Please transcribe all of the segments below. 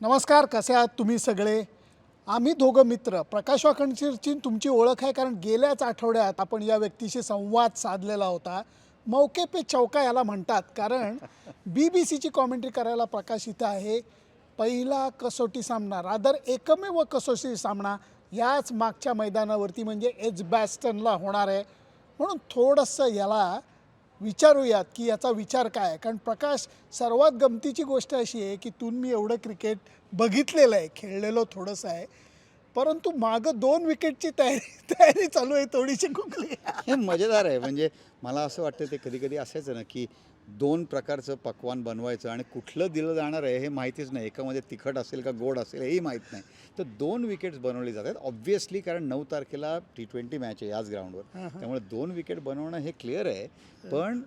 नमस्कार कसे आहात तुम्ही सगळे? आम्ही दोघं मित्र. प्रकाश वाकणशीरची तुमची ओळख आहे कारण गेल्याच आठवड्यात आपण या व्यक्तीशी संवाद साधलेला होता. मौके पे चौका याला म्हणतात कारण बी बी सीची कॉमेंट्री करायला प्रकाश इथं आहे. पहिला कसोटी सामना रादर एकमेव कसोटी सामना याच मागच्या मैदानावरती म्हणजे एच बॅस्टनला होणार आहे. म्हणून थोडंसं याला विचारूयात की याचा विचार काय आहे. कारण प्रकाश सर्वात गमतीची गोष्ट अशी आहे की तून मी एवढं क्रिकेट बघितलेलं आहे खेळलेलो थोडंसं आहे. परंतु मागं दोन विकेटची तयारी तयारी चालू आहे थोडीशी कुकली हे मजेदार आहे. म्हणजे मला असं वाटतं ते कधी कधी असायचं ना की दोन प्रकारचं पक्वान बनवायचं आणि कुठलं दिलं जाणार आहे हे माहितीच नाही. एकामध्ये तिखट असेल का गोड असेल हेही माहीत नाही. तर दोन विकेट्स बनवली जातात. ऑब्व्हियसली कारण नऊ तारखेला टी ट्वेंटी मॅच आहे याच ग्राउंडवर त्यामुळे दोन विकेट बनवणं हे क्लिअर आहे. पण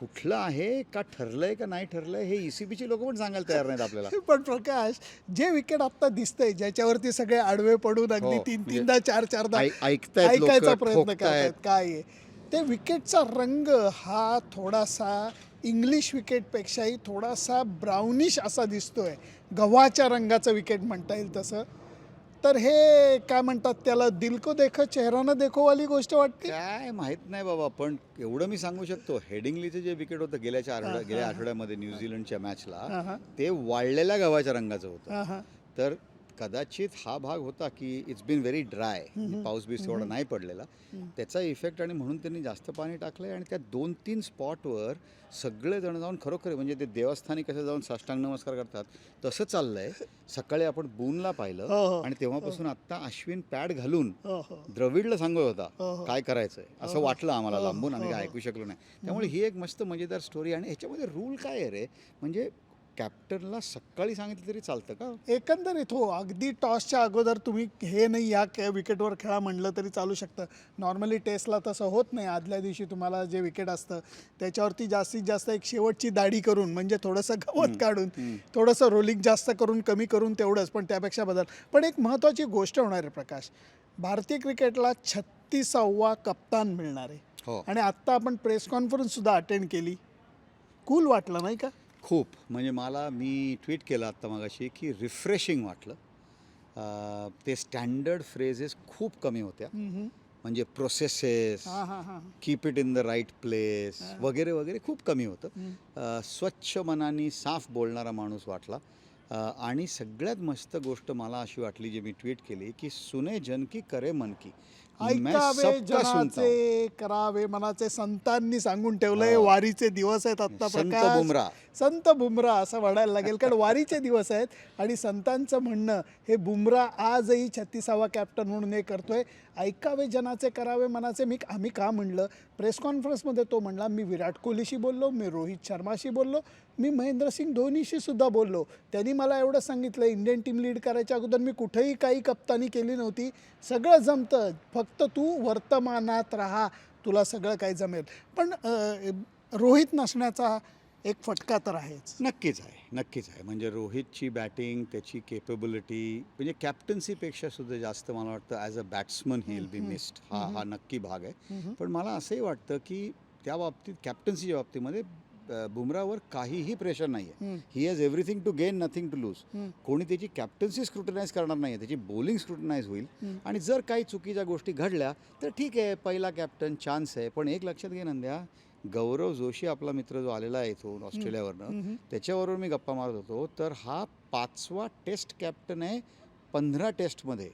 कुठलं आहे का ठरलंय का नाही ठरलंय हे E ई सी बीची लोक पण सांगायला तयार नाहीत आपल्याला. पण प्रकाश जे विकेट आत्ता दिसतंय ज्याच्यावरती सगळे आडवे पडून अगदी हो, तीन म्हणजे तीनदा चार चारदा ऐ- ऐकतायत लोकं, ऐकायचा प्रयत्न. करतायत काय ते विकेटचा रंग हा थोडासा इंग्लिश विकेटपेक्षाही थोडासा ब्राउनिश असा दिसतोय. गव्हाच्या रंगाचं विकेट म्हणता येईल तसं. तर हे काय म्हणतात त्याला दिल को देखो चेहरा न देखो वाली गोष्ट वाटते? काय माहीत नाही बाबा पण एवढं मी सांगू शकतो हेडिंग्लीचं जे विकेट होतं गेल्याच्या आठवड्या गेल्या आठवड्यामध्ये न्यूझीलंडच्या मॅचला. ते वाळलेल्या गव्हाच्या रंगाचं होतं. तर कदाचित हा भाग होता की इट्स बीन व्हेरी ड्राय पाऊस बीस तेवढा नाही पडलेला. त्याचा इफेक्ट आणि म्हणून त्यांनी जास्त पाणी टाकलंय आणि त्या दोन तीन स्पॉटवर सगळे जण जाऊन खरोखर म्हणजे ते देवस्थानी कसं जाऊन साष्टांग नमस्कार करतात तसं चाललंय. सकाळी आपण बूनला हो, पाहिलं हो. आणि तेव्हापासून आता अश्विन पॅड घालून हो, हो. द्रविडला सांगत हो, होता हो. काय करायचंय? असं वाटलं आम्हाला हो, लांबून. आम्ही हो, काय हो. ऐकू शकलो नाही. त्यामुळे ही एक मस्त मजेदार स्टोरी आणि ह्याच्यामध्ये रूल काय आहे रे? म्हणजे कॅप्टनला सकाळी सांगितलं तरी चालतं का? एकंदरीत हो अगदी टॉसच्या अगोदर तुम्ही हे नाही या विकेटवर खेळा म्हणलं तरी चालू शकतं. नॉर्मली टेस्टला तसं होत नाही. आदल्या दिवशी तुम्हाला जे विकेट असतं त्याच्यावरती जास्तीत जास्त एक शेवटची दाढी करून म्हणजे थोडंसं गवत काढून थोडंसं रोलिंग जास्त करून कमी करून तेवढंच पण त्यापेक्षा बदल. पण एक महत्त्वाची गोष्ट होणार आहे प्रकाश. भारतीय क्रिकेटला छत्तीसावा कप्तान मिळणार आहे. हो. आणि आत्ता आपण प्रेस कॉन्फरन्ससुद्धा अटेंड केली. कूल वाटलं नाही का? खूप म्हणजे मला मी ट्विट केलं आत्ता मगाशी की रिफ्रेशिंग वाटलं. ते स्टँडर्ड फ्रेजेस खूप कमी होत्या. म्हणजे processes keep it in the right place वगैरे वगैरे खूप कमी होतं. स्वच्छ मनाने साफ बोलणारा माणूस वाटला. आणि सगळ्यात मस्त गोष्ट मला अशी वाटली जी मी ट्विट केली की सुने जन की करे मन की. ऐकावे. जनाचे करावे मनाचे संतांनी सांगून ठेवलंय हो. वारीचे दिवस आहेत आता संत प्रकाश. बुमरा. संत बुमरा असं म्हणायला लागेल कारण वारीचे दिवस आहेत आणि संतांचं म्हणणं हे बुमरा आजही छत्तीसावा कॅप्टन म्हणून हे करतोय. ऐकावे जनाचे करावे मनाचे. मी आम्ही का म्हणलं? प्रेस कॉन्फरन्समध्ये तो म्हणला मी विराट कोहलीशी बोललो मी रोहित शर्माशी बोललो मी महेंद्रसिंग धोनीशी सुद्धा बोललो. त्यांनी मला एवढं सांगितलं इंडियन टीम लीड करायच्या अगोदर मी कुठेही काही कप्तानी केली नव्हती. सगळं जमतं. फक्त तू वर्तमानात राहा तुला सगळं काही जमेल. पण रोहित नसण्याचा एक फटका तर आहेच. नक्कीच आहे नक्कीच आहे. म्हणजे रोहितची बॅटिंग त्याची केपेबिलिटी म्हणजे कॅप्टन्सीपेक्षा सुद्धा जास्त मला वाटतं as a batsman he will be missed हा हा नक्की भाग आहे. पण मला असंही वाटतं की त्या बाबतीत कॅप्टन्सीच्या बाबतीमध्ये बुमरावर काहीही प्रेशर नाही आहे he has everything to gain nothing to lose कोणी त्याची कॅप्टन्सी स्क्रुटनाईज करणार नाही त्याची बॉलिंग स्क्रुटनाईज होईल. आणि जर काही चुकीच्या गोष्टी घडल्या तर ठीक आहे पहिला कॅप्टन चान्स आहे. पण एक लक्षात घे नंद्या गौरव जोशी आपला मित्र जो आलेला आहे इथून ऑस्ट्रेलियावरनं त्याच्याबरोबर मी गप्पा मारत होतो. तर हा पाचवा टेस्ट कॅप्टन आहे पंधरा टेस्टमध्ये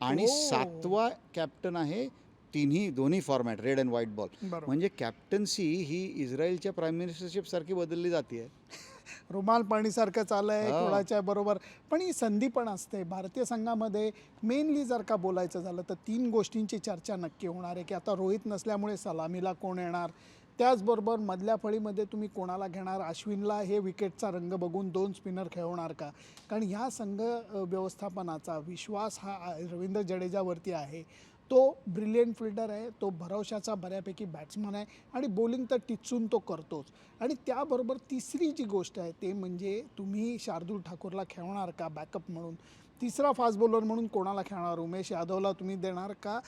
आणि. सातवा कॅप्टन आहे तिन्ही दोन्ही format red and white ball. म्हणजे कॅप्टन्सी ही इस्रायलच्या प्राईम मिनिस्टरशिप सारखी बदलली जाते रुमाल पाणीसारखं चाललंय हो. कोणाच्या बरोबर? पण ही संधी पण असते. भारतीय संघामध्ये मेनली जर का बोलायचं झालं तर तीन गोष्टींची चर्चा नक्की होणार आहे की आता रोहित नसल्यामुळे सलामीला कोण येणार? त्याचबरोबर मधल्या फळीमध्ये तुम्ही कोणाला घेणार? अश्विनला हे विकेटचा रंग बघून दोन स्पिनर खेळवणार का? कारण ह्या संघ व्यवस्थापनाचा विश्वास हा रवींद्र जडेजावरती आहे. तो ब्रिलियंट फिल्डर आहे तो भरवशाचा बऱ्यापैकी बॅट्समन आहे आणि बॉलिंग तर टिचून तो करतोच. आणि त्याबरोबर तिसरी जी गोष्ट आहे ते म्हणजे तुम्ही शार्दूल ठाकूरला खेळवणार का बॅकअप म्हणून? तिसरा फास्ट बॉलर म्हणून कोणाला खेळणार? उमेश यादवला तुम्ही देणार का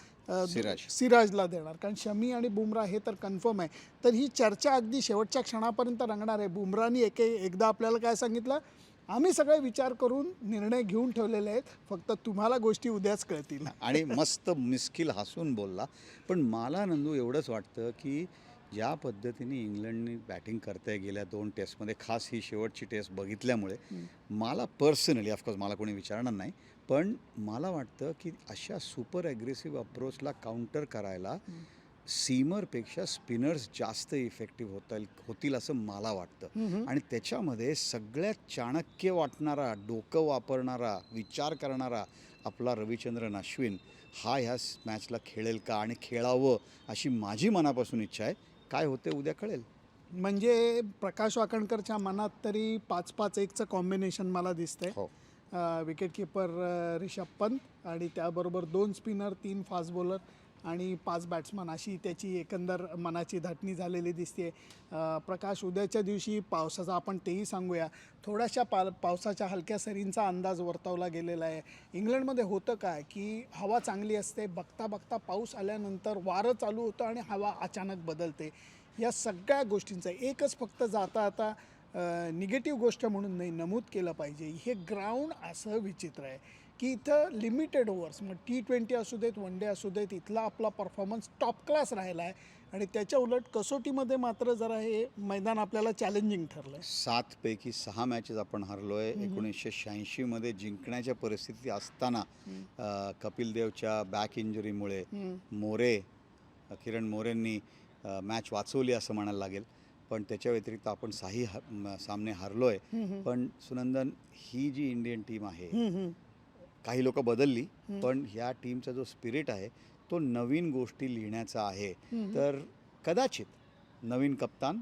सिराज. सिराजला देणार? कारण शमी आणि बुमरा हे तर कन्फर्म आहे. तर ही चर्चा अगदी शेवटच्या क्षणापर्यंत रंगणार आहे. बुमरानी एक एकदा आपल्याला काय सांगितलं? आम्ही सगळे विचार करून निर्णय घेऊन ठेवलेले आहेत. फक्त तुम्हाला गोष्टी उद्याच कळतील. आणि मस्त मिस्किल हसून बोलला. पण मला नंदू एवढंच वाटतं की ज्या पद्धतीने इंग्लंडने बॅटिंग करताय गेल्या दोन टेस्टमध्ये खास ही शेवटची टेस्ट बघितल्यामुळे मला पर्सनली ऑफकोर्स मला कोणी विचारणार नाही पण मला वाटतं की अशा सुपर ॲग्रेसिव्ह अप्रोचला काउंटर करायला सीमरपेक्षा स्पिनर्स जास्त इफेक्टिव्ह होतील होतील असं मला वाटतं. आणि त्याच्यामध्ये सगळ्यात चाणक्य वाटणारा डोकं वापरणारा विचार करणारा आपला रविचंद्रन अश्विन हा ह्या मॅचला खेळेल का आणि खेळावं अशी माझी मनापासून इच्छा आहे. काय होते उद्या कळेल. म्हणजे प्रकाश वाकणकरच्या मनात तरी पाच पाच एकचं कॉम्बिनेशन मला दिसतंय. हो. विकेट किपर रिषभ पंत आणि त्याबरोबर दोन स्पिनर तीन फास्ट बॉलर आणि पाच बॅट्समन अशी त्याची एकंदर मनाची धाटणी झालेली दिसते प्रकाश उद्याच्या दिवशी पावसाचा आपण तेही सांगूया. थोड्याशा पा पावसाच्या हलक्या सरींचा अंदाज वर्तवला गेलेला आहे. इंग्लंडमध्ये होतं काय की हवा चांगली असते बघता बघता पाऊस आल्यानंतर वारं चालू होतं आणि हवा अचानक बदलते. या सगळ्या गोष्टींचं एकच फक्त जाता आता निगेटिव्ह गोष्ट म्हणून नाही नमूद केलं पाहिजे. हे ग्राउंड असं विचित्र आहे. की इथं लिमिटेड ओव्हर्स मग टी ट्वेंटी असू देत वन डे असू देत इथला आपला परफॉर्मन्स टॉप क्लास राहिला आहे. आणि त्याच्या उलट कसोटीमध्ये मात्र जरा हे मैदान आपल्याला चॅलेंजिंग ठरलं आहे सातपैकी सहा मॅचेस आपण हरलोय. एकोणीसशे शहाऐंशीमध्ये जिंकण्याच्या परिस्थिती असताना कपिल देवच्या बॅक इंजुरीमुळे मोरे किरण मोरेंनी मॅच वाचवली असं म्हणायला लागेल. पण त्याच्या व्यतिरिक्त आपण साही सामने हरलोय. पण सुनंदन ही जी इंडियन टीम आहे काही लोक बदलली पण ह्या टीमचा जो स्पिरिट आहे तो नवीन गोष्टी लिहिण्याचा आहे. तर कदाचित नवीन कप्तान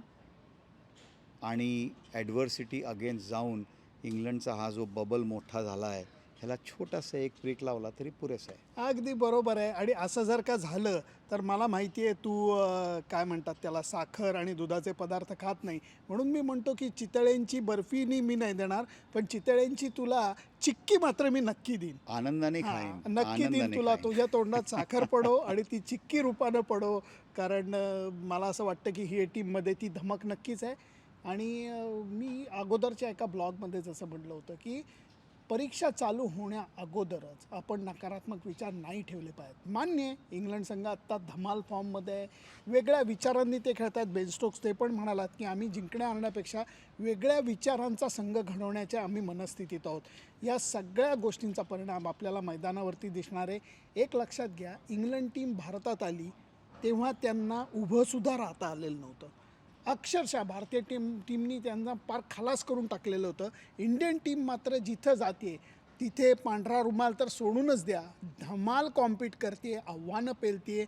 आणि ॲडव्हर्सिटी अगेन्स्ट जाऊन इंग्लंडचा हा जो बबल मोठा झाला आहे ह्याला छोटासा एक ब्रेक लावला तरी पुरेसा आहे. अगदी बरोबर आहे. आणि असं जर का झालं तर मला माहिती आहे तू अं, काय म्हणतात त्याला साखर आणि दुधाचे पदार्थ खात नाही. म्हणून मी म्हणतो की चितळ्यांची बर्फीनी मी नाही देणार पण चितळ्यांची तुला चिक्की मात्र मी नक्की देईन. आनंदाने हा, खाईन. नक्की देईन आनंदाने तुला. खाईन. तुझ्या तोंडात साखर पडो आणि ती चिक्की रूपानं पडो कारण अं, मला असं वाटतं की ही टीममध्ये ती धमक नक्कीच आहे. आणि अं, मी अगोदरच्या एका ब्लॉगमध्ये जसं म्हटलं होतं की परीक्षा चालू होण्या अगोदरच आपण नकारात्मक विचार नाही ठेवले पाहिजेत. मान्य आहे इंग्लंड संघ आत्ता धमाल फॉर्ममध्ये आहे. वेगळ्या विचारांनी ते खेळत आहेत ते पण म्हणालात की आम्ही जिंकण्या आणण्यापेक्षा वेगळ्या विचारांचा संघ घडवण्याच्या आम्ही मनस्थितीत आहोत. या सगळ्या गोष्टींचा परिणाम आपल्याला मैदानावरती दिसणार आहे. एक लक्षात घ्या इंग्लंड टीम भारतात आली तेव्हा त्यांना उभंसुद्धा राहता आलेलं नव्हतं. अक्षरशः भारतीय टीम टीमनी त्यांना पार खलास करून टाकलेलं होतं. इंडियन टीम मात्र जिथं जाते तिथे पांढरा रुमाल तर सोडूनच द्या. धमाल कॉम्पीट करते आव्हानं पेलते.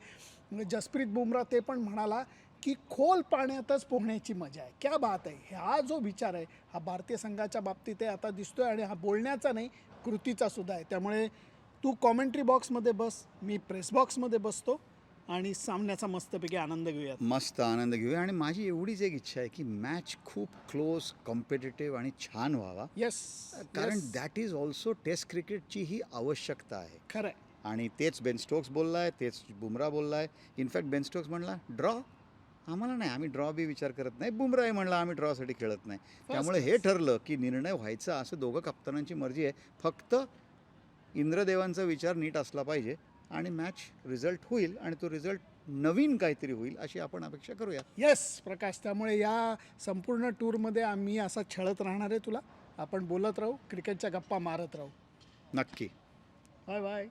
जसप्रीत बुमराह ते पण म्हणाला की खोल पाण्यातच पोहण्याची मजा आहे. क्या बात आहे. हा जो विचार आहे हा भारतीय संघाच्या बाबतीत आहे आता दिसतोय आणि हा बोलण्याचा नाही कृतीचा सुद्धा आहे. त्यामुळे तू कॉमेंट्री बॉक्समध्ये बस मी प्रेस बॉक्समध्ये बसतो. आणि सामन्याचा मस्तपैकी आनंद घेऊयात. मस्त आनंद घेऊया. आणि माझी एवढीच एक इच्छा आहे की मॅच खूप क्लोज कॉम्पिटेटिव्ह आणि छान व्हावा. येस कारण दॅट इज ऑल्सो टेस्ट क्रिकेटची ही आवश्यकता आहे. खरं आहे आणि तेच बेन स्टोक्स बोललाय तेच बुमरा बोललाय. इनफॅक्ट बेन स्टोक्स म्हणला ड्रॉ आम्हाला नाही आम्ही ड्रॉ बी विचार करत नाही. बुमराही म्हणला आम्ही ड्रॉसाठी खेळत नाही. त्यामुळे हे ठरलं की निर्णय व्हायचा असं दोघं कप्तानांची मर्जी आहे. फक्त इंद्रदेवांचा विचार नीट असला पाहिजे. आणि मॅच रिझल्ट होईल आणि तो रिझल्ट नवीन काहीतरी होईल अशी आपण अपेक्षा करूया. येस प्रकाश त्यामुळे या संपूर्ण टूरमध्ये आम्ही असा छळत राहणार आहे तुला. आपण बोलत राहू क्रिकेटच्या गप्पा मारत राहू. नक्की. Bye bye